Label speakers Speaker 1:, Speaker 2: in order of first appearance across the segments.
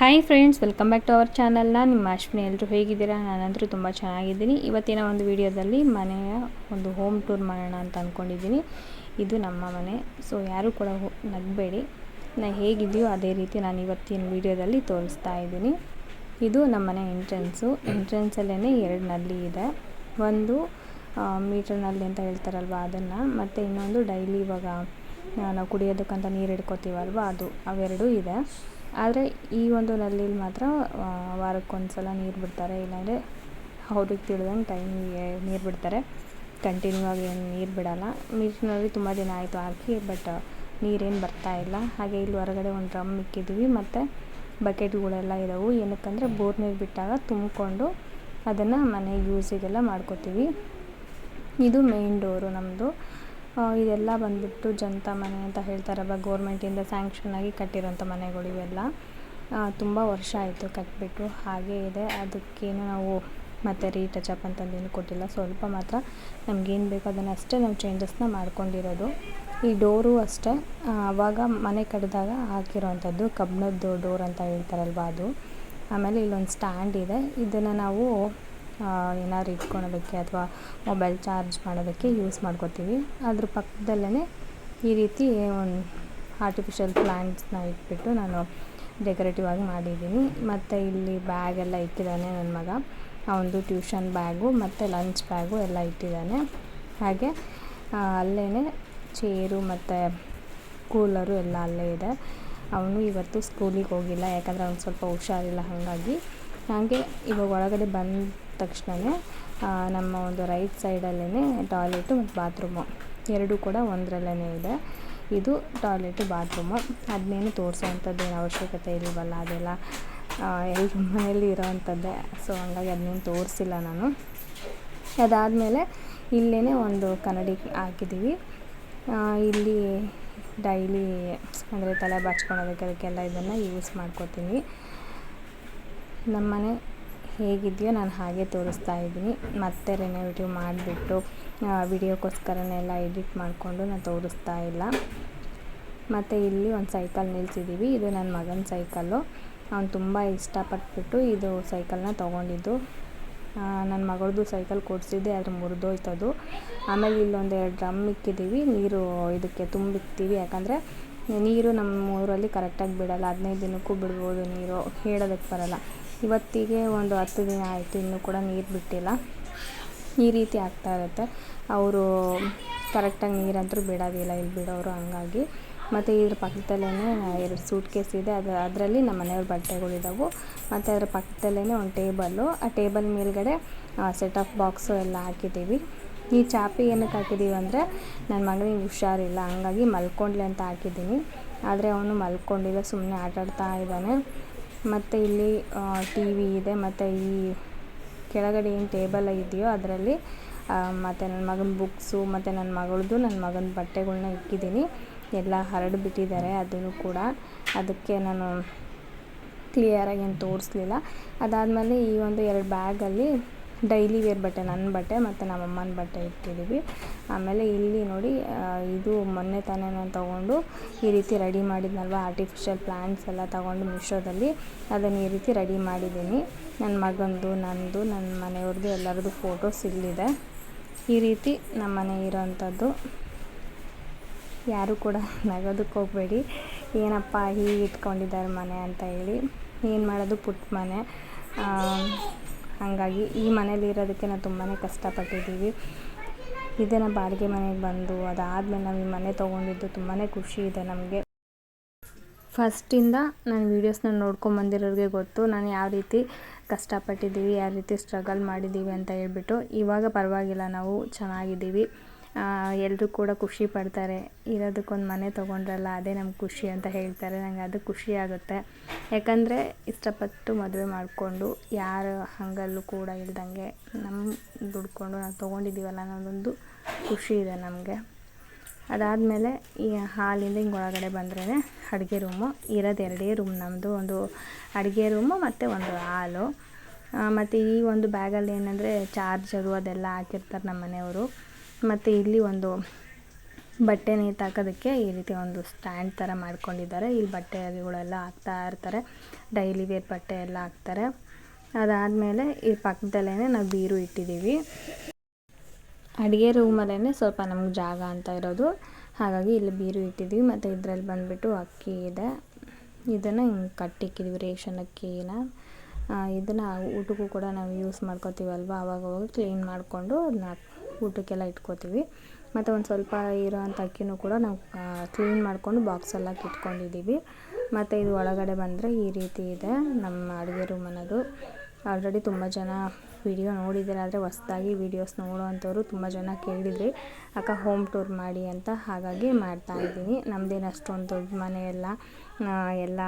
Speaker 1: Hi friends welcome back to our ಚಾನಲ್ನ ನಿಮ್ಮ ಅಶ್ವಿನಿ. ಎಲ್ಲರೂ ಹೇಗಿದ್ದೀರಾ? ನಾನಂತರೂ ತುಂಬ ಚೆನ್ನಾಗಿದ್ದೀನಿ. ಇವತ್ತಿನ ಒಂದು ವಿಡಿಯೋದಲ್ಲಿ ಮನೆಯ ಒಂದು ಹೋಮ್ ಟೂರ್ ಮಾಡೋಣ ಅಂತ ಅಂದ್ಕೊಂಡಿದ್ದೀನಿ ಇದು ನಮ್ಮ ಮನೆ. ಸೊ ಯಾರೂ ಕೂಡ ನಗಬೇಡಿ. ನಾ ಹೇಗಿದೆಯೋ ಅದೇ ರೀತಿ ನಾನು ಇವತ್ತಿನ ವಿಡಿಯೋದಲ್ಲಿ ತೋರಿಸ್ತಾ ಇದ್ದೀನಿ. ಇದು ನಮ್ಮ ಮನೆ ಎಂಟ್ರೆನ್ಸು ಎಂಟ್ರೆನ್ಸಲ್ಲೇ ಎರಡು ನಲ್ಲಿ ಇದೆ. ಒಂದು ಮೀಟರ್ನಲ್ಲಿ ಅಂತ ಹೇಳ್ತಾರಲ್ವ ಅದನ್ನು. ಮತ್ತು ಇನ್ನೊಂದು ಡೈಲಿ ಇವಾಗ ನಾವು ಕುಡಿಯೋದಕ್ಕಂತ ನೀರು ಹಿಡ್ಕೋತೀವಲ್ವ ಅದು. ಅವೆರಡೂ ಇದೆ. ಆದರೆ ಈ ಒಂದು ನಲ್ಲಿಲಿ ಮಾತ್ರ ವಾರಕ್ಕೊಂದು ಸಲ ನೀರು ಬಿಡ್ತಾರೆ, ಇಲ್ಲಾಂದರೆ ಅವ್ರಿಗೆ ತಿಳಿದಂಗೆ ಟೈಮಿಗೆ ನೀರು ಬಿಡ್ತಾರೆ. ಕಂಟಿನ್ಯೂ ಆಗಿ ಏನು ನೀರು ಬಿಡೋಲ್ಲ. ನೀರಿನಲ್ಲಿ ತುಂಬ ದಿನ ಆಯಿತು ಹಾಕಿ ಬಟ್ ನೀರೇನು ಬರ್ತಾ ಇಲ್ಲ. ಹಾಗೆ ಇಲ್ಲಿ ಹೊರಗಡೆ ಒಂದು ಡ್ರಮ್ ಇಕ್ಕಿದ್ವಿ, ಮತ್ತು ಬಕೆಟ್ಗಳೆಲ್ಲ ಇದ್ದಾವೆ ಏನಕ್ಕಂದರೆ ಬೋರ್ ನೀರು ಬಿಟ್ಟಾಗ ತುಂಬಿಕೊಂಡು ಅದನ್ನು ಮನೆ ಯೂಸಿಗೆಲ್ಲ ಮಾಡ್ಕೋತೀವಿ. ಇದು ಮೇನ್ ಡೋರು ನಮ್ಮದು ಇದೆಲ್ಲ ಬಂದುಬಿಟ್ಟು ಜನತಾ ಮನೆ ಅಂತ ಹೇಳ್ತಾರಲ್ವ ಗೋರ್ಮೆಂಟಿಂದ ಸ್ಯಾಂಕ್ಷನ್ ಆಗಿ ಕಟ್ಟಿರೋಂಥ ಮನೆಗಳು ಇವೆಲ್ಲ. ತುಂಬ ವರ್ಷ ಆಯಿತು ಕಟ್ಟಿಬಿಟ್ಟು ಹಾಗೇ ಇದೆ. ಅದಕ್ಕೇನು ನಾವು ಮತ್ತೆ ಮತ್ತು ರೀಟಚಪ್ ಅಂತಂದೇನು ಕೊಟ್ಟಿಲ್ಲ. ಸ್ವಲ್ಪ ಮಾತ್ರ ನಮಗೇನು ಬೇಕೋ ಅದನ್ನು ಅಷ್ಟೇ ನಾವು ಚೇಂಜಸ್ನ ಮಾಡ್ಕೊಂಡಿರೋದು. ಈ ಡೋರು ಅಷ್ಟೇ. ಆವಾಗ ಮನೆ ಕಟ್ಟಿದಾಗ ಹಾಕಿರೋವಂಥದ್ದು ಕಬ್ಬಿಣದ್ದು ಡೋರ್ ಅಂತ ಹೇಳ್ತಾರಲ್ವ ಅದು. ಆಮೇಲೆ ಇಲ್ಲೊಂದು ಸ್ಟ್ಯಾಂಡ್ ಇದೆ. ಇದನ್ನು ನಾವು ಏನಾದ್ರು ಇಟ್ಕೊಳೋದಕ್ಕೆ ಅಥವಾ ಮೊಬೈಲ್ ಚಾರ್ಜ್ ಮಾಡೋದಕ್ಕೆ ಯೂಸ್ ಮಾಡ್ಕೋತೀವಿ. ಅದ್ರ ಪಕ್ಕದಲ್ಲೇ ಈ ರೀತಿ ಒಂದು ಆರ್ಟಿಫಿಷಿಯಲ್ ಪ್ಲ್ಯಾಂಟ್ಸ್ನ ಇಟ್ಬಿಟ್ಟು ನಾನು ಡೆಕೋರೇಟಿವ್ ಆಗಿ ಮಾಡಿದ್ದೀನಿ. ಮತ್ತು ಇಲ್ಲಿ ಬ್ಯಾಗ್ ಎಲ್ಲ ಇಟ್ಟಿದ್ದಾನೆ ನನ್ನ ಮಗ. ಅವನದು ಟ್ಯೂಷನ್ ಬ್ಯಾಗು ಮತ್ತು ಲಂಚ್ ಬ್ಯಾಗು ಎಲ್ಲ ಇಟ್ಟಿದ್ದಾನೆ. ಹಾಗೆ ಅಲ್ಲೇ ಚೇರು ಮತ್ತು ಕೂಲರು ಎಲ್ಲ ಅಲ್ಲೇ ಇದೆ. ಅವನು ಇವತ್ತು ಸ್ಕೂಲಿಗೆ ಹೋಗಿಲ್ಲ, ಯಾಕಂದರೆ ಅವ್ನು ಸ್ವಲ್ಪ ಹುಷಾರಿಲ್ಲ, ಹಾಗಾಗಿ. ಹಾಗೆ ಇವಾಗ ಒಳಗಡೆ ಬಂದ ತಕ್ಷಣವೇ ನಮ್ಮ ಒಂದು ರೈಟ್ ಸೈಡಲ್ಲೇ ಟಾಯ್ಲೆಟು ಮತ್ತು ಬಾತ್ರೂಮು. ಎರಡೂ ಕೂಡ ಒಂದರಲ್ಲೇ ಇದೆ. ಇದು ಟಾಯ್ಲೆಟು, ಬಾತ್ರೂಮು. ಅದನ್ನೇನು ತೋರಿಸೋವಂಥದ್ದು ಏನು ಅವಶ್ಯಕತೆ ಇಲ್ವಲ್ಲ ಅದೆಲ್ಲ ಎಲ್ರ ಮನೆಯಲ್ಲಿ ಇರೋವಂಥದ್ದೇ. ಸೊ, ಹಂಗಾಗಿ ಅದನ್ನೇನು ತೋರಿಸಿಲ್ಲ ನಾನು. ಅದಾದಮೇಲೆ ಇಲ್ಲೇ ಒಂದು ಕನ್ನಡಿ ಹಾಕಿದ್ದೀವಿ. ಇಲ್ಲಿ ಡೈಲಿ ಅಂದರೆ ತಲೆ ಬಾಚ್ಕೊಳೋದಕ್ಕೆ ಅದಕ್ಕೆಲ್ಲ ಇದನ್ನು ಯೂಸ್ ಮಾಡ್ಕೋತೀನಿ. ನಮ್ಮ ಮನೆ ಹೇಗಿದೆಯೋ ನಾನು ಹಾಗೆ ತೋರಿಸ್ತಾ ಇದ್ದೀನಿ. ಮತ್ತೆ ರೆನೋವೇಟಿವ್ ಮಾಡಿಬಿಟ್ಟು ವಿಡಿಯೋಕ್ಕೋಸ್ಕರನೇ ಎಲ್ಲ ಎಡಿಟ್ ಮಾಡಿಕೊಂಡು ನಾನು ತೋರಿಸ್ತಾ ಇಲ್ಲ. ಮತ್ತು ಇಲ್ಲಿ ಒಂದು ಸೈಕಲ್ ನಿಲ್ಸಿದ್ದೀವಿ ಇದು ನನ್ನ ಮಗನ ಸೈಕಲ್ಲು. ಅವ್ನು ತುಂಬ ಇಷ್ಟಪಟ್ಬಿಟ್ಟು ಇದು ಸೈಕಲ್ನ ತೊಗೊಂಡಿದ್ದು. ನನ್ನ ಮಗಳದು ಸೈಕಲ್ ಕೊಡಿಸಿದ್ದೆ, ಆದರೆ ಮುರಿದೋಯ್ತದು. ಆಮೇಲೆ ಇಲ್ಲೊಂದು ಎರಡು ಡ್ರಮ್ ಇಕ್ಕಿದ್ದೀವಿ ನೀರು ಇದಕ್ಕೆ ತುಂಬಿಕ್ತೀವಿ. ಯಾಕಂದರೆ ನೀರು ನಮ್ಮ ಊರಲ್ಲಿ ಕರೆಕ್ಟಾಗಿ ಬಿಡೋಲ್ಲ. ಹದಿನೈದು ದಿನಕ್ಕೂ ಬಿಡ್ಬೋದು ನೀರು. ಹೇಳೋದಕ್ಕೆ ಬರೋಲ್ಲ. ಇವತ್ತಿಗೆ ಒಂದು ಹತ್ತು ದಿನ ಆಯಿತು, ಇನ್ನೂ ಕೂಡ ನೀರು ಬಿಟ್ಟಿಲ್ಲ. ಈ ರೀತಿ ಆಗ್ತಾ ಇರುತ್ತೆ. ಅವರು ಕರೆಕ್ಟಾಗಿ ನೀರಂತೂ ಬಿಡೋದಿಲ್ಲ, ಇಲ್ಲಿ ಬಿಡೋರು ಹಂಗಾಗಿ. ಮತ್ತು ಇದ್ರ ಪಕ್ಕದಲ್ಲೇ ಎರಡು ಸೂಟ್ ಕೇಸ್ ಇದೆ. ಅದು, ಅದರಲ್ಲಿ ನಮ್ಮ ಮನೆಯವ್ರ ಬಟ್ಟೆಗಳಿದ್ದಾವೆ ಮತ್ತು ಅದರ ಪಕ್ಕದಲ್ಲೇ ಒಂದು ಟೇಬಲ್ಲು ಆ ಟೇಬಲ್ ಮೇಲ್ಗಡೆ ಸೆಟ್ ಆಫ್ ಬಾಕ್ಸು ಎಲ್ಲ ಹಾಕಿದ್ದೀವಿ. ಈ ಚಾಪಿ ಏನಕ್ಕೆ ಹಾಕಿದ್ದೀವಿ ಅಂದರೆ ನನ್ನ ಮಗನಿಗೆ ಹುಷಾರಿಲ್ಲ, ಹಂಗಾಗಿ ಮಲ್ಕೊಂಡ್ಲಿ ಅಂತ ಹಾಕಿದ್ದೀನಿ. ಆದರೆ ಅವನು ಮಲ್ಕೊಂಡಿಲ್ಲ ಸುಮ್ಮನೆ ಆಟಾಡ್ತಾ ಇದ್ದಾನೆ. ಮತ್ತು ಇಲ್ಲಿ ಟಿ ವಿ ಇದೆ, ಮತ್ತು ಈ ಕೆಳಗಡೆ ಏನು ಟೇಬಲ್ ಇದೆಯೋ ಅದರಲ್ಲಿ ಮತ್ತು ನನ್ನ ಮಗನ ಬುಕ್ಸು ಮತ್ತು ನನ್ನ ಮಗಳದು ನನ್ನ ಮಗನ ಬಟ್ಟೆಗಳನ್ನ ಇಕ್ಕಿದ್ದೀನಿ. ಎಲ್ಲ ಹರಡಿಬಿಟ್ಟಿದ್ದಾರೆ ಅದನ್ನು ಕೂಡ. ಅದಕ್ಕೆ ನಾನು ಕ್ಲಿಯರಾಗಿ ಏನು ತೋರಿಸ್ಲಿಲ್ಲ. ಅದಾದಮೇಲೆ ಈ ಒಂದು ಎರಡು ಬ್ಯಾಗಲ್ಲಿ ಡೈಲಿ ವೇರ್ ಬಟ್ಟೆ ನನ್ನ ಬಟ್ಟೆ ಮತ್ತು ನಮ್ಮ ಅಮ್ಮನ ಬಟ್ಟೆ ಇಟ್ಟಿದ್ದೀವಿ ಆಮೇಲೆ ಇಲ್ಲಿ ನೋಡಿ ಇದು ಮೊನ್ನೆ ತಾನೇ ನಾನು ತೊಗೊಂಡು ಈ ರೀತಿ ರೆಡಿ ಮಾಡಿದ್ನಲ್ವ ಆರ್ಟಿಫಿಷಿಯಲ್ ಪ್ಲ್ಯಾಂಟ್ಸ್ ಎಲ್ಲ ತೊಗೊಂಡು ಮಿಶೋದಲ್ಲಿ, ಅದನ್ನು ಈ ರೀತಿ ರೆಡಿ ಮಾಡಿದ್ದೀನಿ. ನನ್ನ ಮಗಂದು ನನ್ನದು ನನ್ನ ಮನೆಯವ್ರದ್ದು ಎಲ್ಲರದ್ದು ಫೋಟೋಸ್ ಇಲ್ಲಿದೆ. ಈ ರೀತಿ ನಮ್ಮ ಮನೆ ಇರೋವಂಥದ್ದು ಯಾರು ಕೂಡ ನಗೋದಕ್ಕೆ ಹೋಗಬೇಡಿ. ಏನಪ್ಪ ಹೀಗೆ ಇಟ್ಕೊಂಡಿದ್ದಾರೆ ಮನೆ ಅಂತ ಹೇಳಿ. ಏನು ಮಾಡೋದು ಪುಟ್ಟ ಮನೆ ಹಾಗಾಗಿ ಈ ಮನೇಲಿ ಇರೋದಕ್ಕೆ ನಾವು ತುಂಬಾ ಕಷ್ಟಪಟ್ಟಿದ್ದೀವಿ. ಇದನ್ನು ಬಾಡಿಗೆ ಮನೆಗೆ ಬಂದು ಅದಾದಮೇಲೆ ನಾವು ಈ ಮನೆ ತೊಗೊಂಡಿದ್ದು ತುಂಬಾ ಖುಷಿ ಇದೆ ನಮಗೆ. ಫಸ್ಟಿಂದ ನಾನು ವೀಡಿಯೋಸ್ನ ನೋಡ್ಕೊಂಬಂದಿರೋರಿಗೆ ಗೊತ್ತು ನಾನು ಯಾವ ರೀತಿ ಕಷ್ಟಪಟ್ಟಿದ್ದೀವಿ, ಯಾವ ರೀತಿ ಸ್ಟ್ರಗಲ್ ಮಾಡಿದ್ದೀವಿ ಅಂತ ಹೇಳ್ಬಿಟ್ಟು ಇವಾಗ ಪರವಾಗಿಲ್ಲ ನಾವು ಚೆನ್ನಾಗಿದ್ದೀವಿ. ಎಲ್ಲರೂ ಕೂಡ ಖುಷಿ ಪಡ್ತಾರೆ. ಇರೋದಕ್ಕೊಂದು ಮನೆ ತೊಗೊಂಡ್ರಲ್ಲ, ಅದೇ ನಮ್ಗೆ ಖುಷಿ ಅಂತ ಹೇಳ್ತಾರೆ. ನಂಗೆ ಅದು ಖುಷಿ ಆಗುತ್ತೆ. ಯಾಕಂದರೆ ಇಷ್ಟಪಟ್ಟು ಮದುವೆ ಮಾಡಿಕೊಂಡು ಯಾರ ಹಂಗಲ್ಲೂ ಕೂಡ ಇಲ್ದಂಗೆ ನಮ್ಮ ದುಡ್ಕೊಂಡು ನಾವು ತೊಗೊಂಡಿದ್ದೀವಲ್ಲ ಅನ್ನೋದೊಂದು ಖುಷಿ ಇದೆ ನಮಗೆ. ಅದಾದಮೇಲೆ ಈ ಹಾಲಿಂದ ಹಿಂಗೆ ಒಳಗಡೆ ಬಂದ್ರೇ ಅಡುಗೆ ರೂಮು. ಇರೋದು ಎರಡೇ ರೂಮ್ ನಮ್ಮದು ಒಂದು ಅಡುಗೆ ರೂಮು ಮತ್ತು ಒಂದು ಹಾಲು. ಮತ್ತು ಈ ಒಂದು ಬ್ಯಾಗಲ್ಲಿ ಏನಂದರೆ ಚಾರ್ಜರು ಅದೆಲ್ಲ ಹಾಕಿರ್ತಾರೆ ನಮ್ಮ ಮನೆಯವರು. ಮತ್ತು ಇಲ್ಲಿ ಒಂದು ಬಟ್ಟೆ ನೇತಾಕೋದಕ್ಕೆ ಈ ರೀತಿ ಒಂದು ಸ್ಟ್ಯಾಂಡ್ ಥರ ಮಾಡ್ಕೊಂಡಿದ್ದಾರೆ. ಇಲ್ಲಿ ಬಟ್ಟೆಗಳೆಲ್ಲ ಹಾಕ್ತಾ ಇರ್ತಾರೆ. ಡೈಲಿ ವೇರ್ ಬಟ್ಟೆ ಎಲ್ಲ ಹಾಕ್ತಾರೆ. ಅದಾದಮೇಲೆ ಈ ಪಕ್ಕದಲ್ಲೇ ನಾವು ಬೀರು ಇಟ್ಟಿದ್ದೀವಿ. ಅಡುಗೆ ರೂಮಲ್ಲೇ ಸ್ವಲ್ಪ ನಮ್ಗೆ ಜಾಗ ಅಂತ ಇರೋದು. ಹಾಗಾಗಿ ಇಲ್ಲಿ ಬೀರು ಇಟ್ಟಿದ್ದೀವಿ. ಮತ್ತು ಇದರಲ್ಲಿ ಬಂದುಬಿಟ್ಟು ಅಕ್ಕಿ ಇದೆ. ಇದನ್ನು ಹಿಂಗೆ ಕಟ್ಟಿಕ್ಕಿದ್ದೀವಿ ರೇಷನ್ ಅಕ್ಕಿನ. ಇದನ್ನು ಊಟಕ್ಕೂ ಕೂಡ ನಾವು ಯೂಸ್ ಮಾಡ್ಕೋತೀವಲ್ವ? ಅವಾಗವಾಗ ಕ್ಲೀನ್ ಮಾಡಿಕೊಂಡು ಅದನ್ನ ಊಟಕ್ಕೆಲ್ಲ ಇಟ್ಕೋತೀವಿ. ಮತ್ತು ಒಂದು ಸ್ವಲ್ಪ ಇರೋವಂಥ ಅಕ್ಕಿನೂ ಕೂಡ ನಾವು ಕ್ಲೀನ್ ಮಾಡಿಕೊಂಡು ಬಾಕ್ಸೆಲ್ಲ ಇಟ್ಕೊಂಡಿದ್ದೀವಿ ಮತ್ತು ಇದು ಒಳಗಡೆ ಬಂದರೆ ಈ ರೀತಿ ಇದೆ ನಮ್ಮ ಅಡುಗೆ ರೂಮ್ ಅನ್ನೋದು. ಆಲ್ರೆಡಿ ತುಂಬ ಜನ ವಿಡಿಯೋ ನೋಡಿದ್ದೀರ, ಆದರೆ ಹೊಸ್ದಾಗಿ ವೀಡಿಯೋಸ್ ನೋಡೋವಂಥವ್ರು ತುಂಬ ಜನ ಕೇಳಿದ್ರಿ. ಅಕ್ಕ ಹೋಮ್ ಟೂರ್ ಮಾಡಿ ಅಂತ ಹಾಗಾಗಿ ಮಾಡ್ತಾ ಇದ್ದೀನಿ. ನಮ್ಮದೇನು ಅಷ್ಟೊಂದು ದೊಡ್ಡ ಮನೆ ಎಲ್ಲ ಎಲ್ಲ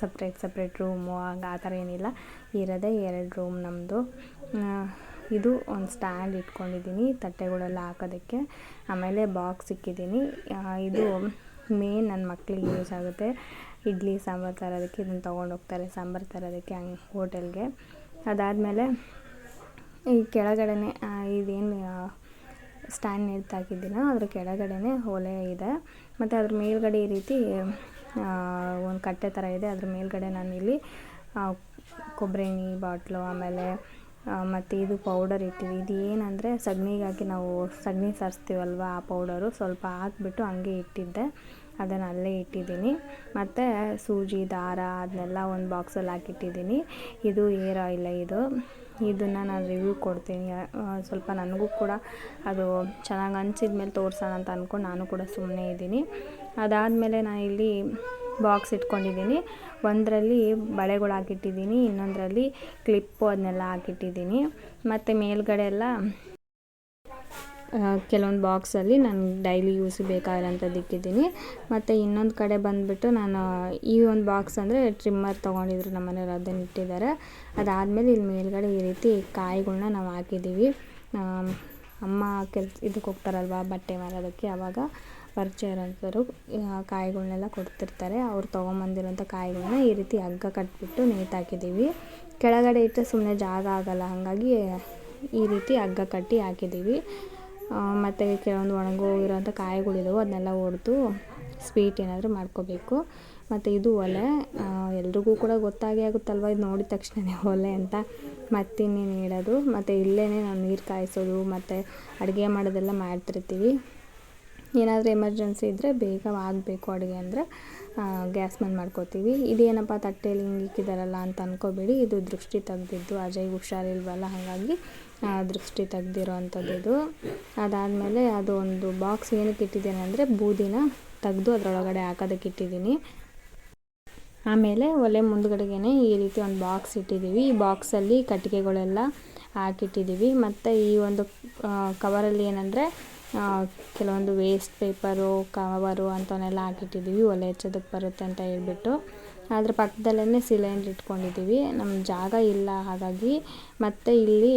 Speaker 1: ಸಪ್ರೇಟ್ ಸಪ್ರೇಟ್ ರೂಮು ಹಂಗೆ ಆ ಥರ ಏನಿಲ್ಲ. ಇರೋದೇ ಎರಡು ರೂಮ್ ನಮ್ಮದು ಇದು ಒಂದು ಸ್ಟ್ಯಾಂಡ್ ಇಟ್ಕೊಂಡಿದ್ದೀನಿ, ತಟ್ಟೆಗಳೆಲ್ಲ ಹಾಕೋದಕ್ಕೆ. ಆಮೇಲೆ ಬಾಕ್ಸ್ ಇಕ್ಕಿದ್ದೀನಿ ಇದು ಮೇನ್ ನನ್ನ ಮಕ್ಕಳಿಗೆ ಯೂಸ್ ಆಗುತ್ತೆ. ಇಡ್ಲಿ, ಸಾಂಬಾರು ತರೋದಕ್ಕೆ ಇದನ್ನು ತೊಗೊಂಡು ಹೋಗ್ತಾರೆ, ಸಾಂಬಾರು ತರೋದಕ್ಕೆ ಹಂಗೆ ಹೋಟೆಲ್ಗೆ. ಅದಾದಮೇಲೆ ಈ ಕೆಳಗಡೆ ಇದೇನು ಸ್ಟ್ಯಾಂಡ್ ನೇತಾಕಿದ್ದೀನೋ ಅದ್ರ ಕೆಳಗಡೆ ಒಲೆ ಇದೆ. ಮತ್ತು ಅದ್ರ ಮೇಲ್ಗಡೆ ಈ ರೀತಿ ಒಂದು ಕಟ್ಟೆ ಥರ ಇದೆ. ಅದ್ರ ಮೇಲ್ಗಡೆ ನಾನಿಲ್ಲಿ ಕೊಬ್ಬರಿ ಎಣ್ಣೆ ಬಾಟ್ಲು, ಆಮೇಲೆ ಮತ್ತು ಇದು ಪೌಡರ್ ಇಟ್ಟಿವಿ. ಇದು ಏನಂದರೆ ಹಾಕಿ ನಾವು ಸಗಣಿ ಸಾರಿಸ್ತೀವಲ್ವ ಆ ಪೌಡರು ಸ್ವಲ್ಪ ಹಾಕ್ಬಿಟ್ಟು ಹಂಗೆ ಇಟ್ಟಿದ್ದೆ. ಅದನ್ನು ಅಲ್ಲೇ ಇಟ್ಟಿದ್ದೀನಿ. ಮತ್ತು ಸೂಜಿ, ದಾರ ಅದನ್ನೆಲ್ಲ ಒಂದು ಬಾಕ್ಸಲ್ಲಿ ಹಾಕಿಟ್ಟಿದ್ದೀನಿ. ಇದು ಏರ್ ಆಯಿಲ್ ಇದು. ಇದನ್ನು ನಾನು ರಿವ್ಯೂ ಕೊಡ್ತೀನಿ. ಸ್ವಲ್ಪ ನನಗೂ ಕೂಡ ಅದು ಚೆನ್ನಾಗಿ ಅನ್ಸಿದ ಮೇಲೆ ತೋರ್ಸೋಣ ಅಂತ ಅಂದ್ಕೊಂಡು ನಾನು ಕೂಡ ಸುಮ್ಮನೆ ಇದ್ದೀನಿ. ಅದಾದಮೇಲೆ ನಾನು ಇಲ್ಲಿ ಬಾಕ್ಸ್ ಇಟ್ಕೊಂಡಿದ್ದೀನಿ. ಒಂದರಲ್ಲಿ ಬಳೆಗಳು ಹಾಕಿಟ್ಟಿದ್ದೀನಿ, ಇನ್ನೊಂದರಲ್ಲಿ ಕ್ಲಿಪ್ಪು ಅದನ್ನೆಲ್ಲ ಹಾಕಿಟ್ಟಿದ್ದೀನಿ. ಮತ್ತು ಮೇಲ್ಗಡೆ ಎಲ್ಲ ಕೆಲವೊಂದು ಬಾಕ್ಸಲ್ಲಿ ನಾನು ಡೈಲಿ ಯೂಸ್ ಬೇಕಾಗಿರೋಂಥದ್ದು ಇಕ್ಕಿದ್ದೀನಿ ಮತ್ತು ಇನ್ನೊಂದು ಕಡೆ ಬಂದುಬಿಟ್ಟು ನಾನು, ಈ ಒಂದು ಬಾಕ್ಸ್ ಅಂದರೆ ಟ್ರಿಮ್ಮರ್ ತೊಗೊಂಡಿದ್ರು ನಮ್ಮ ಮನೆಯವ್ರು ಅದನ್ನು ಇಟ್ಟಿದ್ದಾರೆ. ಅದಾದಮೇಲೆ ಇಲ್ಲಿ ಮೇಲ್ಗಡೆ ಈ ರೀತಿ ಕಾಯಿಗಳನ್ನ ನಾವು ಹಾಕಿದ್ದೀವಿ. ಅಮ್ಮ ಕೆಲ್ ಇದಕ್ಕೆ ಹೋಗ್ತಾರಲ್ವ, ಬಟ್ಟೆ ಮಾರೋದಕ್ಕೆ ಆವಾಗ ಪರಿಚಯ ಇರೋಂಥವ್ರು ಕಾಯಿಗಳ್ನೆಲ್ಲ ಕೊಡ್ತಿರ್ತಾರೆ. ಅವ್ರು ತೊಗೊಂಬಂದಿರೋಂಥ ಕಾಯಿಗಳನ್ನ ಈ ರೀತಿ ಹಗ್ಗ ಕಟ್ಬಿಟ್ಟು ನೇತಾಕಿದ್ದೀವಿ ಕೆಳಗಡೆ ಇಟ್ಟರೆ ಸುಮ್ಮನೆ ಜಾಗ ಆಗೋಲ್ಲ. ಹಾಗಾಗಿ ಈ ರೀತಿ ಹಗ್ಗ ಕಟ್ಟಿ ಹಾಕಿದ್ದೀವಿ. ಮತ್ತು ಕೆಲವೊಂದು ಒಣಗೋಗಿರೋಂಥ ಕಾಯಿಗಳಿದಾವೆ, ಅದನ್ನೆಲ್ಲ ಒಡೆದು ಸ್ವೀಟ್ ಏನಾದರೂ ಮಾಡ್ಕೋಬೇಕು. ಮತ್ತು ಇದು ಒಲೆ ಎಲ್ರಿಗೂ ಕೂಡ ಗೊತ್ತಾಗೇ ಆಗುತ್ತಲ್ವ? ಇದು ನೋಡಿದ ತಕ್ಷಣವೇ ಒಲೆ ಅಂತ. ಮತ್ತಿನ್ನೇನು ಹೇಳೋದು? ಮತ್ತು ಇಲ್ಲೇ ನಾವು ನೀರು ಕಾಯಿಸೋದು, ಮತ್ತು ಅಡುಗೆ ಮಾಡೋದೆಲ್ಲ ಮಾಡ್ತಿರ್ತೀವಿ. ಏನಾದರೂ ಎಮರ್ಜೆನ್ಸಿ ಇದ್ದರೆ ಬೇಗ ಆಗಬೇಕು ಅಡುಗೆ ಅಂದರೆ ಗ್ಯಾಸ್ ಮೇಲೆ ಮಾಡ್ಕೋತೀವಿ. ಇದೇನಪ್ಪ ತಟ್ಟೆಯಲ್ಲಿ ಹಿಂಗೆ ಇಕ್ಕಿದಾರಲ್ಲ ಅಂತ ಅಂದ್ಕೋಬೇಡಿ ಇದು ದೃಷ್ಟಿ ತೆಗ್ದಿದ್ದು, ಅಜಯ್ ಹುಷಾರಿಲ್ವಲ್ಲ, ಹಾಗಾಗಿ ದೃಷ್ಟಿ ತೆಗ್ದಿರೋ ಅಂಥದ್ದು ಇದು. ಅದಾದಮೇಲೆ ಅದು ಒಂದು ಬಾಕ್ಸ್ ಏನಕ್ಕೆ ಇಟ್ಟಿದ್ದೇನೆ ಅಂದರೆ, ಬೂದಿನ ತೆಗೆದು ಅದರೊಳಗಡೆ ಹಾಕೋದಕ್ಕೆ ಇಟ್ಟಿದ್ದೀನಿ. ಆಮೇಲೆ ಒಲೆ ಮುಂದ್ಗಡೆಗೆ ಈ ರೀತಿ ಒಂದು ಬಾಕ್ಸ್ ಇಟ್ಟಿದ್ದೀವಿ. ಈ ಬಾಕ್ಸಲ್ಲಿ ಕಟ್ಟಿಗೆಗಳೆಲ್ಲ ಹಾಕಿಟ್ಟಿದ್ದೀವಿ. ಮತ್ತು ಈ ಒಂದು ಕವರಲ್ಲಿ ಏನಂದರೆ ಕೆಲವೊಂದು ವೇಸ್ಟ್ ಪೇಪರು ಕವರು ಅಂಥವನ್ನೆಲ್ಲ ಹಾಕಿಟ್ಟಿದ್ದೀವಿ. ಒಲೆ ಹಚ್ಚೋದಕ್ಕೆ ಬರುತ್ತೆ ಅಂತ ಹೇಳ್ಬಿಟ್ಟು. ಅದ್ರ ಪಕ್ಕದಲ್ಲೇ ಸಿಲಿಂಡ್ರ್ ಇಟ್ಕೊಂಡಿದ್ದೀವಿ. ನಮ್ಮ ಜಾಗ ಇಲ್ಲ. ಹಾಗಾಗಿ ಮತ್ತು ಇಲ್ಲಿ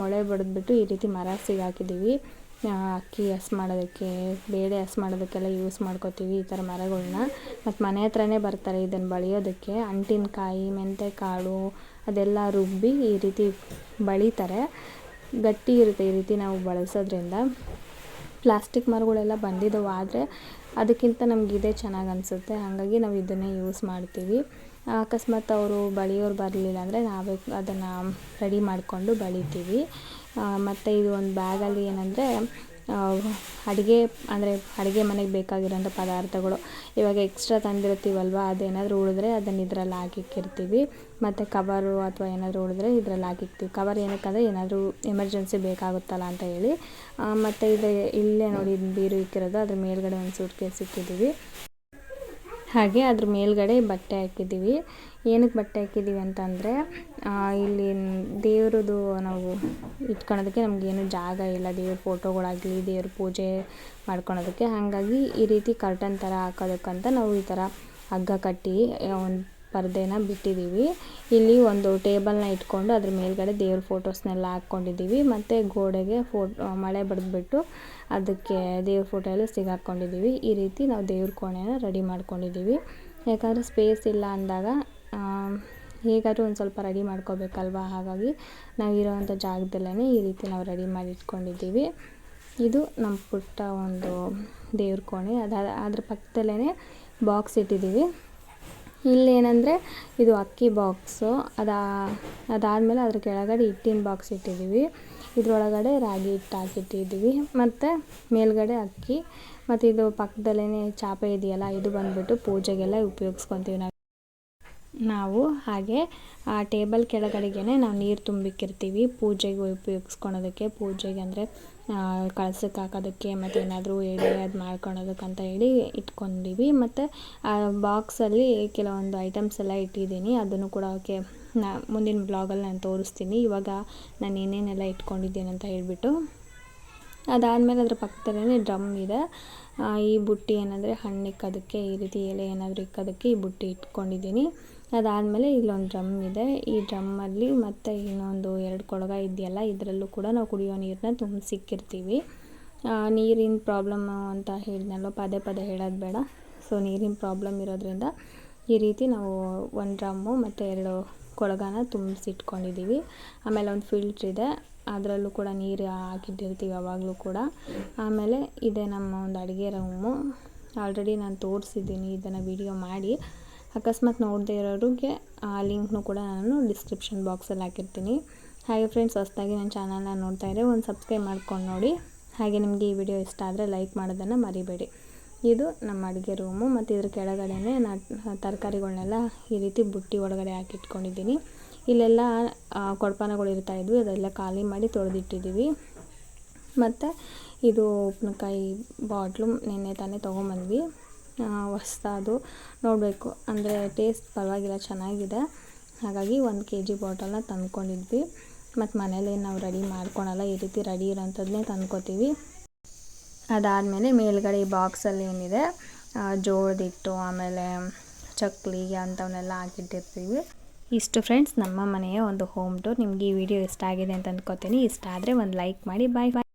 Speaker 1: ಮೊಳೆ ಬಡಿದ್ಬಿಟ್ಟು ಈ ರೀತಿ ಮರ ಸಿಗಾಕಿದ್ದೀವಿ. ಅಕ್ಕಿ ಹಸ್ ಮಾಡೋದಕ್ಕೆ, ಬೇಳೆ ಹಸ್ ಮಾಡೋದಕ್ಕೆಲ್ಲ ಯೂಸ್ ಮಾಡ್ಕೋತೀವಿ ಈ ಥರ ಮರಗಳನ್ನ ಮತ್ತು ಮನೆ ಹತ್ರನೇ ಬರ್ತಾರೆ ಇದನ್ನು ಬಳಿಯೋದಕ್ಕೆ. ಅಂಟಿನಕಾಯಿ, ಮೆಂತೆಕಾಳು ಅದೆಲ್ಲ ರುಬ್ಬಿ ಈ ರೀತಿ ಬಳಿತಾರೆ. ಗಟ್ಟಿ ಇರುತ್ತೆ ಈ ರೀತಿ ನಾವು ಬಳಸೋದ್ರಿಂದ. ಪ್ಲಾಸ್ಟಿಕ್ ಮರಗಳೆಲ್ಲ ಬಂದಿದ್ದವು ಆದರೆ ಅದಕ್ಕಿಂತ ನಮ್ಗೆ ಇದೇ ಚೆನ್ನಾಗಿ ಅನಿಸುತ್ತೆ. ಹಾಗಾಗಿ ನಾವು ಇದನ್ನೇ ಯೂಸ್ ಮಾಡ್ತೀವಿ. ಅಕಸ್ಮಾತ್ ಅವರು ಬಳಿಯೋರು ಬರಲಿಲ್ಲ ಅಂದರೆ ನಾವೇ ಅದನ್ನು ರೆಡಿ ಮಾಡಿಕೊಂಡು ಬಳಿತೀವಿ. ಮತ್ತು ಇದು ಒಂದು ಬ್ಯಾಗಲ್ಲಿ ಏನಂದರೆ ಅಡುಗೆ, ಅಂದರೆ ಅಡುಗೆ ಮನೆಗೆ ಬೇಕಾಗಿರೋಂಥ ಪದಾರ್ಥಗಳು ಇವಾಗ ಎಕ್ಸ್ಟ್ರಾ ತಂದಿರ್ತೀವಲ್ವ ಅದೇನಾದರೂ ಉಳಿದ್ರೆ ಅದನ್ನು ಇದ್ರಲ್ಲಿ ಹಾಕಿಕ್ಕಿರ್ತೀವಿ. ಮತ್ತು ಕವರು ಅಥವಾ ಏನಾದರೂ ಉಳಿದ್ರೆ ಇದ್ರಲ್ಲಿ ಹಾಕಿರ್ತೀವಿ ಕವರ್ ಏನಕ್ಕಂದರೆ ಏನಾದರೂ ಎಮರ್ಜೆನ್ಸಿ ಬೇಕಾಗುತ್ತಲ್ಲ ಅಂತ ಹೇಳಿ. ಮತ್ತು ಇದು ಇಲ್ಲೇ ನೋಡಿ ಬೀರು ಇಕ್ಕಿರೋದು, ಅದ್ರ ಮೇಲ್ಗಡೆ ಒಂದು ಸೂಟ್ಕೇಸ್ ಇಕ್ಕಿದ್ದೀವಿ. ಹಾಗೆ ಅದ್ರ ಮೇಲ್ಗಡೆ ಬಟ್ಟೆ ಹಾಕಿದ್ದೀವಿ. ಏನಕ್ಕೆ ಬಟ್ಟೆ ಹಾಕಿದ್ದೀವಿ ಅಂತಂದರೆ ಇಲ್ಲಿ ದೇವ್ರದ್ದು ನಾವು ಇಟ್ಕೊಳೋದಕ್ಕೆ ನಮಗೇನು ಜಾಗ ಇಲ್ಲ. ದೇವ್ರ ಫೋಟೋಗಳಾಗಲಿ, ದೇವ್ರ ಪೂಜೆ ಮಾಡ್ಕೊಳೋದಕ್ಕೆ. ಹಾಗಾಗಿ ಈ ರೀತಿ ಕರ್ಟನ್ ಥರ ಹಾಕೋದಕ್ಕಂತ ನಾವು ಈ ಥರ ಹಗ್ಗ ಕಟ್ಟಿ ಒಂದು ಪರ್ದೆನ ಬಿಟ್ಟಿದ್ದೀವಿ. ಇಲ್ಲಿ ಒಂದು ಟೇಬಲ್ನ ಇಟ್ಕೊಂಡು ಅದ್ರ ಮೇಲ್ಗಡೆ ದೇವ್ರ ಫೋಟೋಸ್ನೆಲ್ಲ ಹಾಕ್ಕೊಂಡಿದ್ದೀವಿ. ಮತ್ತು ಗೋಡೆಗೆ ಫೋಟೋ ಮಳೆ ಬಡಿದ್ಬಿಟ್ಟು ಅದಕ್ಕೆ ದೇವ್ರ ಫೋಟೋ ಎಲ್ಲ ಸಿಗಾಕ್ಕೊಂಡಿದ್ದೀವಿ. ಈ ರೀತಿ ನಾವು ದೇವ್ರ ಕೋಣೆನ ರೆಡಿ ಮಾಡ್ಕೊಂಡಿದ್ದೀವಿ. ಯಾಕಂದರೆ ಸ್ಪೇಸ್ ಇಲ್ಲ ಅಂದಾಗ ಹೇಗಾದರೂ ಒಂದು ಸ್ವಲ್ಪ ರೆಡಿ ಮಾಡ್ಕೋಬೇಕಲ್ವಾ? ಹಾಗಾಗಿ ನಾವು ಇರೋವಂಥ ಜಾಗದಲ್ಲೇ ಈ ರೀತಿ ನಾವು ರೆಡಿ ಮಾಡಿ ಇಟ್ಕೊಂಡಿದ್ದೀವಿ. ಇದು ನಮ್ಮ ಪುಟ್ಟ ಒಂದು ದೇವ್ರ ಕೋಣೆ. ಅದ, ಅದ್ರ ಪಕ್ಕದಲ್ಲೇ ಬಾಕ್ಸ್ ಇಟ್ಟಿದ್ದೀವಿ. ಇಲ್ಲೇನಂದರೆ ಇದು ಅಕ್ಕಿ ಬಾಕ್ಸು, ಅದಾ, ಅದಾದಮೇಲೆ ಅದ್ರ ಕೆಳಗಡೆ ಹಿಟ್ಟಿನ ಬಾಕ್ಸ್ ಇಟ್ಟಿದ್ದೀವಿ. ಇದರೊಳಗಡೆ ರಾಗಿ ಹಿಟ್ಟು ಹಾಕಿಟ್ಟಿದ್ದೀವಿ. ಮತ್ತು ಮೇಲ್ಗಡೆ ಅಕ್ಕಿ, ಮತ್ತು ಇದು ಪಕ್ಕದಲ್ಲೇ ಚಾಪೆ ಇದೆಯಲ್ಲ, ಇದು ಬಂದುಬಿಟ್ಟು ಪೂಜೆಗೆಲ್ಲ ಉಪಯೋಗಿಸ್ಕೊತೀವಿ ನಾವು. ನಾವು ಹಾಗೆ, ಆ ಟೇಬಲ್ ಕೆಳಗಡೆಗೇ ನಾವು ನೀರು ತುಂಬಿಕ್ಕಿರ್ತೀವಿ ಪೂಜೆಗೆ ಉಪಯೋಗಿಸ್ಕೊಳೋದಕ್ಕೆ, ಪೂಜೆಗೆ ಅಂದರೆ ಕಳ್ಸಕ್ಕೆ ಹಾಕೋದಕ್ಕೆ ಮತ್ತು ಏನಾದರೂ ಎಡೆ ಅದು ಅಂತ ಹೇಳಿ ಇಟ್ಕೊಂಡೀವಿ. ಮತ್ತು, ಆ ಬಾಕ್ಸಲ್ಲಿ ಕೆಲವೊಂದು ಐಟಮ್ಸ್ ಎಲ್ಲ ಇಟ್ಟಿದ್ದೀನಿ. ಅದನ್ನು ಕೂಡ ಕೆ ನಾ, ಮುಂದಿನ ಬ್ಲಾಗಲ್ಲಿ ನಾನು ತೋರಿಸ್ತೀನಿ. ಇವಾಗ ನಾನು ಏನೇನೆಲ್ಲ ಇಟ್ಕೊಂಡಿದ್ದೀನಿ ಅಂತ ಹೇಳಿಬಿಟ್ಟು. ಅದಾದಮೇಲೆ ಅದ್ರ ಪಕ್ಕದಲ್ಲೇ ಡ್ರಮ್ ಇದೆ. ಈ ಬುಟ್ಟಿ ಏನಂದರೆ ಹಣ್ಣು ಇಕ್ಕೋದಕ್ಕೆ, ಈ ರೀತಿ ಎಲೆ ಏನಾದರೂ ಇಕ್ಕೋದಕ್ಕೆ ಈ ಬುಟ್ಟಿ ಇಟ್ಕೊಂಡಿದ್ದೀನಿ. ಅದಾದಮೇಲೆ ಇಲ್ಲೊಂದು ಡ್ರಮ್ ಇದೆ. ಈ ಡ್ರಮ್ಮಲ್ಲಿ ಮತ್ತು ಇನ್ನೊಂದು ಎರಡು ಕೊಳಗ ಇದೆಯಲ್ಲ, ಇದರಲ್ಲೂ ಕೂಡ ನಾವು ಕುಡಿಯೋ ನೀರನ್ನ ತುಂಬಿಸಿಕ್ಕಿರ್ತೀವಿ ನೀರಿನ ಪ್ರಾಬ್ಲಮ್ಮು ಅಂತ ಹೇಳಿದ್ನಲ್ಲೋ ಪದೇ ಪದೇ ಹೇಳೋದು ಬೇಡ. ಸೊ ನೀರಿನ ಪ್ರಾಬ್ಲಮ್ ಇರೋದ್ರಿಂದ ಈ ರೀತಿ ನಾವು ಒಂದು ಡ್ರಮ್ಮು ಮತ್ತು ಎರಡು ಕೊಳಗನ ತುಂಬಿಸಿಟ್ಕೊಂಡಿದ್ದೀವಿ ಆಮೇಲೆ ಒಂದು ಫಿಲ್ಟ್ರ್ ಇದೆ. ಅದರಲ್ಲೂ ಕೂಡ ನೀರು ಹಾಕಿಟ್ಟಿರ್ತೀವಿ ಯಾವಾಗಲೂ ಕೂಡ. ಆಮೇಲೆ ಇದೆ ನಮ್ಮ ಒಂದು ಅಡುಗೆ ರೂಮು ಆಲ್ರೆಡಿ ನಾನು ತೋರಿಸಿದ್ದೀನಿ, ಇದನ್ನು ವಿಡಿಯೋ ಮಾಡಿ. ಅಕಸ್ಮಾತ್ ನೋಡದೇ ಇರೋರಿಗೆ ಆ ಲಿಂಕ್ನು ಕೂಡ ನಾನು ಡಿಸ್ಕ್ರಿಪ್ಷನ್ ಬಾಕ್ಸಲ್ಲಿ ಹಾಕಿರ್ತೀನಿ. ಹಾಗೆ ಫ್ರೆಂಡ್ಸ್ ಹೊಸ್ದಾಗಿ ನನ್ನ ಚಾನಲ್ನ ನೋಡ್ತಾ ಇದ್ದರೆ ಒಂದು ಸಬ್ಸ್ಕ್ರೈಬ್ ಮಾಡ್ಕೊಂಡು ನೋಡಿ. ಹಾಗೆ ನಿಮಗೆ ಈ ವಿಡಿಯೋ ಇಷ್ಟ ಆದರೆ ಲೈಕ್ ಮಾಡೋದನ್ನು ಮರಿಬೇಡಿ. ಇದು ನಮ್ಮ ಅಡುಗೆ ರೂಮು ಮತ್ತು ಇದ್ರ ಕೆಳಗಡೆನೇ ನಾನು ತರಕಾರಿಗಳನ್ನೆಲ್ಲ ಈ ರೀತಿ ಬುಟ್ಟಿ ಒಳಗಡೆ ಹಾಕಿಟ್ಕೊಂಡಿದ್ದೀನಿ. ಇಲ್ಲೆಲ್ಲ ಕೊಡ್ಪಾನಗಳು ಇರ್ತಾಯಿದ್ವಿ ಅದೆಲ್ಲ ಖಾಲಿ ಮಾಡಿ ತೊಳೆದಿಟ್ಟಿದ್ದೀವಿ ಮತ್ತು ಇದು ಉಪ್ಪಿನಕಾಯಿ ಬಾಟ್ಲು ನಿನ್ನೆ ತಾನೇ ತೊಗೊಂಬಂದ್ವಿ. ಹೊಸ್ದಾದು ನೋಡಬೇಕು. ಅಂದರೆ ಟೇಸ್ಟ್ ಪರವಾಗಿಲ್ಲ, ಚೆನ್ನಾಗಿದೆ. ಹಾಗಾಗಿ ಒಂದು ಕೆ ಜಿ ಬಾಟಲ್ನ ತಂದ್ಕೊಂಡಿದ್ವಿ. ಮತ್ತು ಮನೇಲಿ ನಾವು ರೆಡಿ ಮಾಡ್ಕೊಳಲ್ಲ, ಈ ರೀತಿ ರೆಡಿ ಇರೋಂಥದ್ದನ್ನೇ ತಂದ್ಕೊತೀವಿ. ಅದಾದಮೇಲೆ ಮೇಲ್ಗಡೆ ಈ ಬಾಕ್ಸಲ್ಲಿ ಏನಿದೆ ಜೋಳದಿಟ್ಟು, ಆಮೇಲೆ ಚಕ್ಲಿ ಅಂಥವನ್ನೆಲ್ಲ ಹಾಕಿಟ್ಟಿರ್ತೀವಿ. ಇಷ್ಟು ಫ್ರೆಂಡ್ಸ್ ನಮ್ಮ ಮನೆಯ ಒಂದು ಹೋಮ್ ಟೂರ್ ನಿಮಗೆ ಈ ವಿಡಿಯೋ ಇಷ್ಟ ಆಗಿದೆ ಅಂತ ಅಂದ್ಕೋತೀನಿ ಇಷ್ಟ ಆದರೆ ಒಂದು ಲೈಕ್ ಮಾಡಿ ಬಾಯ್ ಬಾಯ್